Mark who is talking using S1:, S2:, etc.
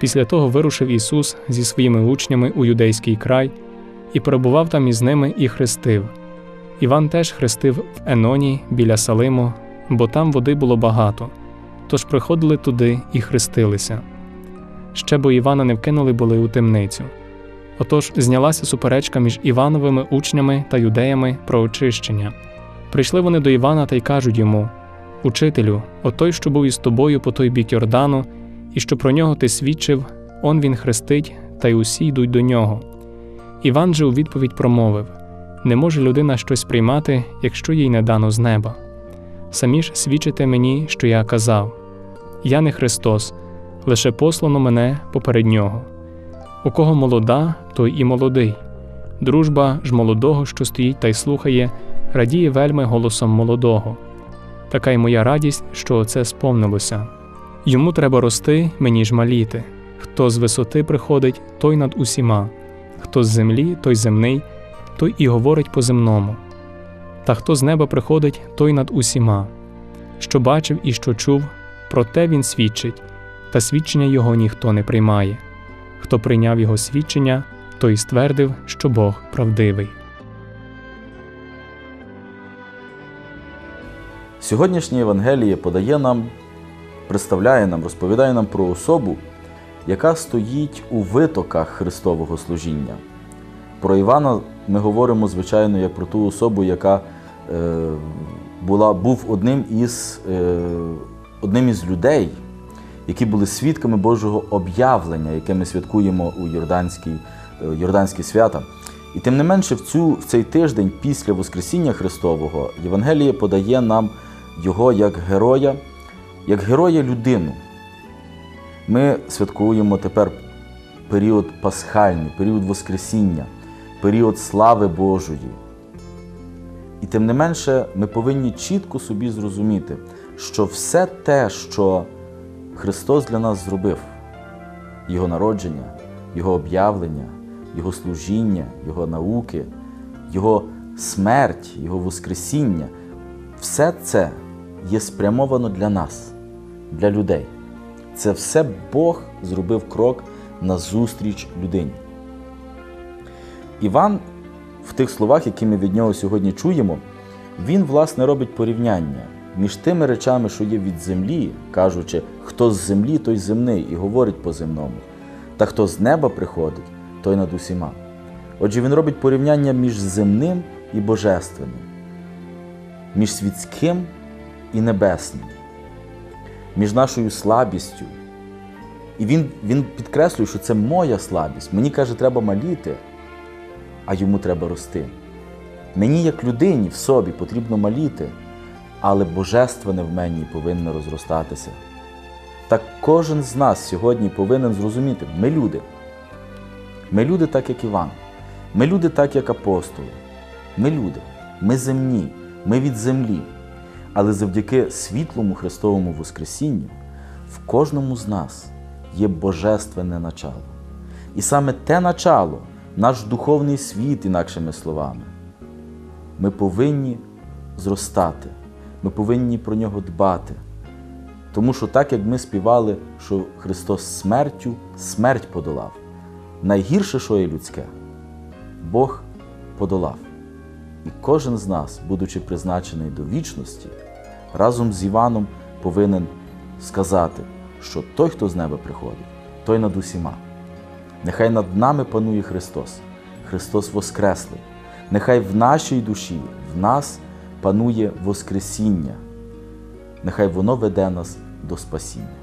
S1: Після того вирушив Ісус зі своїми учнями у юдейський край і перебував там із ними і хрестив. Іван теж хрестив в Еноні біля Салиму, бо там води було багато, тож приходили туди і хрестилися. Ще бо Івана не вкинули були у темницю. Отож знялася суперечка між Івановими учнями та юдеями про очищення. Прийшли вони до Івана та й кажуть йому: Учителю, отой, що був із тобою по той бік Йордану, і що про нього ти свідчив, он він хрестить, та й усі йдуть до нього. Іван же у відповідь промовив: Не може людина щось приймати, якщо їй не дано з неба. Самі ж свідчите мені, що я казав: Я не Христос, лише послано мене поперед нього. У кого молода, той і молодий. Дружба ж молодого, що стоїть та й слухає, радіє вельми голосом молодого. Така й моя радість, що це сповнилося. Йому треба рости, мені ж маліти. Хто з висоти приходить, той над усіма, хто з землі, той земний, той і говорить по земному. Та хто з неба приходить, той над усіма. Що бачив і що чув, про те він свідчить, та свідчення його ніхто не приймає. Хто прийняв його свідчення, той ствердив, що Бог правдивий.
S2: Сьогоднішнє Євангеліє подає нам, представляє нам, розповідає нам про особу, яка стоїть у витоках Христового служіння. Про Івана ми говоримо, звичайно, як про ту особу, яка е, була, був одним із, е, одним із людей, які були свідками Божого об'явлення, яке ми святкуємо у Йорданській, е, Йорданські свята. І тим не менше, в, цю, в цей тиждень після Воскресіння Христового Євангеліє подає нам його як героя, як героя людину. Ми святкуємо тепер період пасхальний, період Воскресіння, період слави Божої. І тим не менше, ми повинні чітко собі зрозуміти, що все те, що Христос для нас зробив, Його народження, Його об'явлення, Його служіння, Його науки, Його смерть, Його Воскресіння, все це є спрямовано для нас, для людей. Це все Бог зробив крок назустріч людині. Іван в тих словах, які ми від нього сьогодні чуємо, він, власне, робить порівняння між тими речами, що є від землі, кажучи, хто з землі, той земний, і говорить по земному, та хто з неба приходить, той над усіма. Отже, він робить порівняння між земним і божественним, між світським і небесним, між нашою слабістю. І він, він підкреслює, що це моя слабість. Мені каже, треба маліти, а йому треба рости. Мені, як людині, в собі потрібно маліти, але божественне в мені повинно розростатися. Так кожен з нас сьогодні повинен зрозуміти, ми люди. Ми люди, так як Іван. Ми люди, так як апостоли. Ми люди, ми земні, ми від землі. Але завдяки світлому Христовому Воскресінню в кожному з нас є божественне начало. І саме те начало, наш духовний світ, інакшими словами, ми повинні зростати, ми повинні про нього дбати. Тому що так як ми співали, що Христос смертю смерть подолав, найгірше, що є людське, Бог подолав. І кожен з нас, будучи призначений до вічності, разом з Іваном повинен сказати, що той, хто з неба приходить, той над усіма. Нехай над нами панує Христос, Христос Воскреслий. Нехай в нашій душі, в нас панує Воскресіння. Нехай воно веде нас до спасіння.